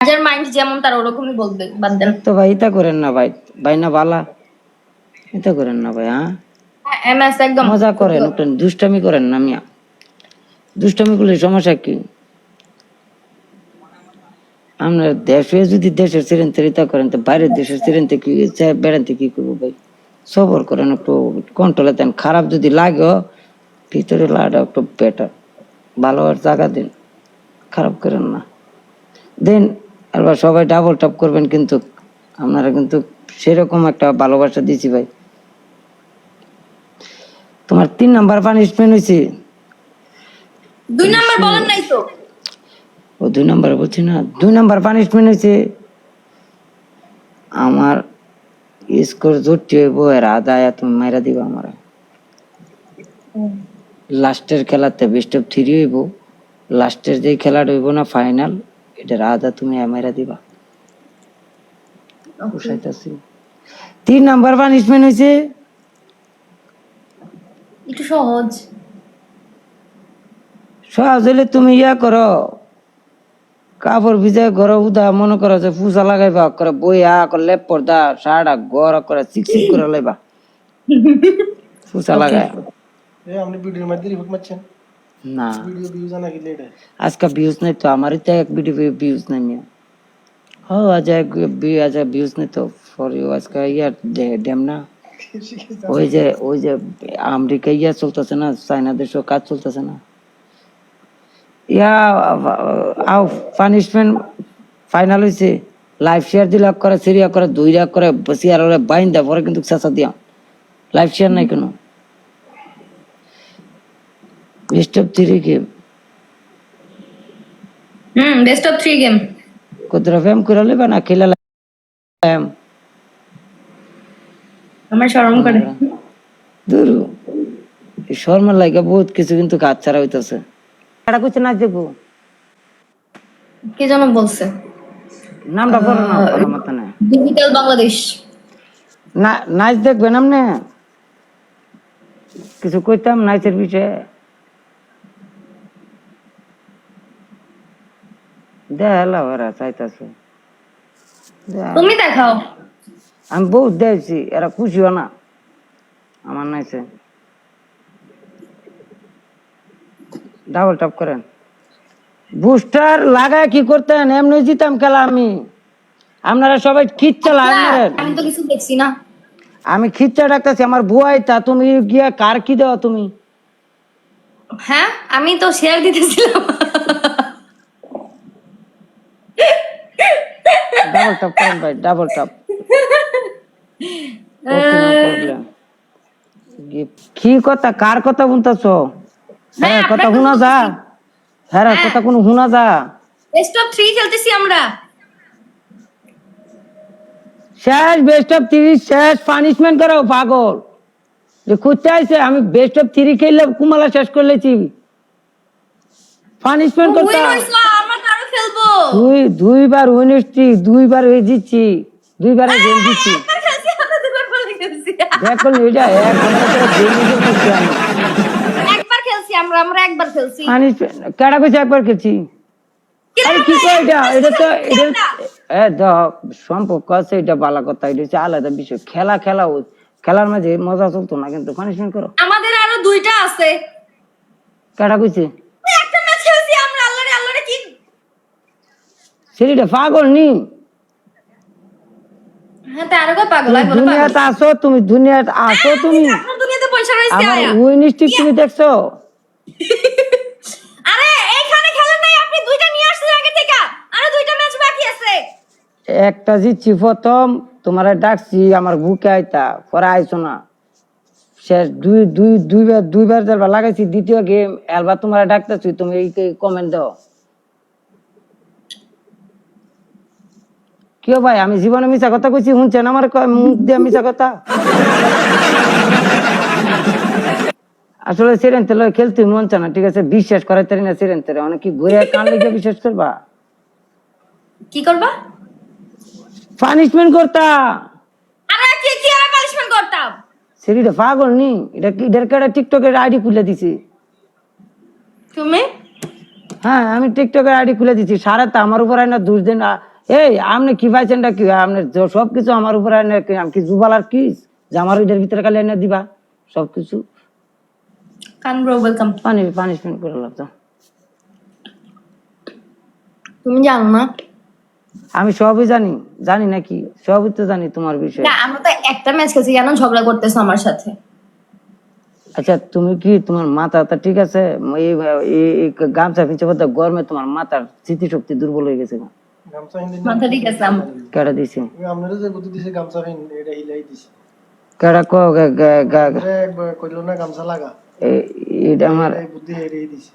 যার মাইন্ড যেমন তার ওরকমই বলবে বাদ দেন। তো ভাই এটা করেন না ভাই। ভাই না বালা এটা করেন না ভাই হ্যাঁ? এমএস একদম। মজা করেন দুষ্টামি করেন না মিয়া। দুষ্টামি করলে সমস্যা কি? আপনার দেশে যদি দেশের চিরেন্তিরিতা করেন তো বাইরের দেশের চিরেন্তে কি বেড়াতে কি করব ভাই? সবর করেন একটু কন্ট্রোলে দেন। খারাপ যদি লাগে ভিতরে লাটা একটু বেটার ভালো জায়গা দিন। খারাপ করেন না। দেন এবার সবাই ডাবল টপ করবেন কিন্তু আপনারা কিন্তু সেরকম একটা ভালোবাসা দিছি ভাই। তোমার তিন নাম্বার পানিশমেন্ট হয়েছে দুই নাম্বার বলেন নাই তো। ও দুই নাম্বার বলছি না। দুই নাম্বার পানিশমেন্ট হয়েছে আমার স্কোর জুটি হইব এর আদায় তুমি মাইরা দিবা আমার। লাস্টের খেলাতে বেস্ট অফ থ্রি হইব। লাস্টের যে খেলাটা হইব না ফাইনাল এটার আদা তুমি মাইরা দিবা। বুঝাইতাছি তিন নাম্বার পানিশমেন্ট হয়েছে একটু সহজ। সহজ হইলে তুমি ইয়া করো। কাপড় ভিজাই ঘর উদা মনে করো যে পূজা লাগাইবা করে বইয়া করে লেপ পর্দা শাড়া গড় করে চিকচিক করে লাইবা। পূজা লাগায়। এ আপনি ভিডিওর মধ্যে রিপোর্ট মারছেন। না ভিডিও ভিউজ আনা কি লেট আজকে ভিউজ নাই তো আমারই তো এক ভিডিও ভিউজ নাই মিয়া ও আজ এক বি- আজ ভিউজ নাই তো ফর ইউ আজকে ইয়ার ড্যাম না ওই যে ওই যে আমেরিকা ইয়া চলতেছে না চাইনা দেশও কাজ চলতেছে না ইয়া আও পানিশমেন্ট ফাইনাল হয়েছে লাইফ শেয়ার দিলা করে সিরিয়া করে দুইরা করে সিয়ার ওরে বাইন দেয় পরে কিন্তু চেঁচা দিয়া লাইফ শেয়ার নাই কোনো step three game hmm best of three game না খেলা আমার শরম করে। দূর এই শর্মার লাগে বহুত কিছু কিন্তু কাজ ছাড়া হইতেছে। কিছু নাচ দেখব কে যেন বলছে? নামটা বলো না না ডিজিটাল বাংলাদেশ। না নাচ দেখবেন আপনি কিছু কইতাম নাচের বিষয়ে? দেখালা ওরা চাইতাছে তুমি দেখাও। আমি বহুত দেখছি এরা না। আমার নাইছে। ডাবল টপ করেন। বুস্টার লাগায় কি করতেন? এমনি জিতাম খেলা আমি। আপনারা সবাই লাগলেন আমি তো কিছু দেখছি না। আমি খিচ্ছা ডাকতেছি আমার বুয়াই তা তুমি গিয়া কার কি দেওয়া তুমি? হ্যাঁ আমি তো শেয়ার দিতেছিলাম। ডাবল টপ করেন ভাই ডাবল টপ কি কথা? কার কথা শুনতেছ? হ্যাঁ কথা শোনা যা। হ্যাঁ। কথা কোনো শোনা যা। বেস্ট অফ থ্রি খেলতেছি আমরা। শেষ বেস্ট অফ তিরিশ শেষ। পানিশমেন্ট করো পাগল। যে খুঁজতে আমি বেস্ট অফ থ্রি খেললে কুমালা শেষ করলেছি পানিশমেন্ট করতে হইছো আমরা তো আরও খেলব। দুই দুইবার উইনিসটি দুইবার হয়ে জিতছি। দুইবার গেম দেখো এটা এক ঘণ্টা গেম আমি একবার খেলছি আমরা আমরা একবার খেলছি। পানিশমেন্ট কেডা কইছে একবার খেলছি? আরে কি কয় এটা? এটা তো এটা এ দেখ সম্পর্ক আছে এটা বালা কথা এটা হচ্ছে আলাদা বিষয়। খেলা খেলা খেলার মাঝে মজা চলতো না কিন্তু পানিশমেন্ট করো। আমাদের আরও দুইটা আছে। কেডা কইছে ওই একটা ম্যাচ খেলছি আমরা আল্লাহরে আল্লাহরে কি সেটা পাগল নি? হ্যাঁ তুমি দুনিয়াতে আসো দুনিয়াতে আসো আমার আয়া। উইনিস্টিক তুমি দেখছ? আরে এইখানে খেলেন নাই আপনি দুইটা নিয়ে আসছেন আগে থেকে। আরও দুইটা ম্যাচ বাকি আছে। একটা জিতছি প্রথম তোমার ডাকছি আমার বুকে আইতা পরে আইছো না। শেষ দুই দুই দুইবার দুইবার লাগাইছি দ্বিতীয় গেম এলবার তোমার ডাকতেছি তুমি এই কমেন্ট দাও। কেউ ভাই আমি জীবনে মিশা কথা কইছি শুনছেন আমার মুখ দিয়ে মিশা কথা? আসলে সিরেন তেল খেলতে মন চায় না ঠিক আছে? বিশ্বাস করাইতে না সিরেন তেলে। অনেক কি ঘুরে কান লেগে বিশ্বাস করবা? কি করবা? পানিশমেন্ট করতা আরে কি কি আর পানিশমেন্ট করতাম? সেটা পাগল নি? এটা কি এটার কেটে টিকটকের আইডি খুলে দিছি। তুমি? হ্যাঁ আমি টিকটকের আইডি খুলে দিচ্ছি সারা তো আমার উপর আইনা দোষ দিন এই আপনি কি পাইছেন কি? আপনি য- সবকিছু আমার উপর আইনা কি- আমি কি জুবালার কি? যে আমার ওইটার ভিতরে খালি আইনা দিবা কান ব্রো ওয়েলকাম পানি পানিশমেন্ট করে লাগতো তুমি জানো না? আমি সবই জানি জানি নাকি? সবই তো জানি তোমার বিষয়ে। না আমরা তো একটা ম্যাচ খেলছি কেন ঝগড়া করতেছো আমার সাথে। আচ্ছা তুমি কি তোমার মাথা তা ঠিক আছে? এই গামছা পিছে গরমে তোমার মাথার স্মৃতিশক্তি দুর্বল হয়ে গেছে না মাথা ঠিক আছে কেডা দিছে? আপনারা যে বুদ্ধি দিছে গামছা হিন এটা হিলাই দিছে। কেডা কো গা- গা- কইলো না গামছা লাগা। এ- এটা আমার বুদ্ধি এড়িয়ে দিছে।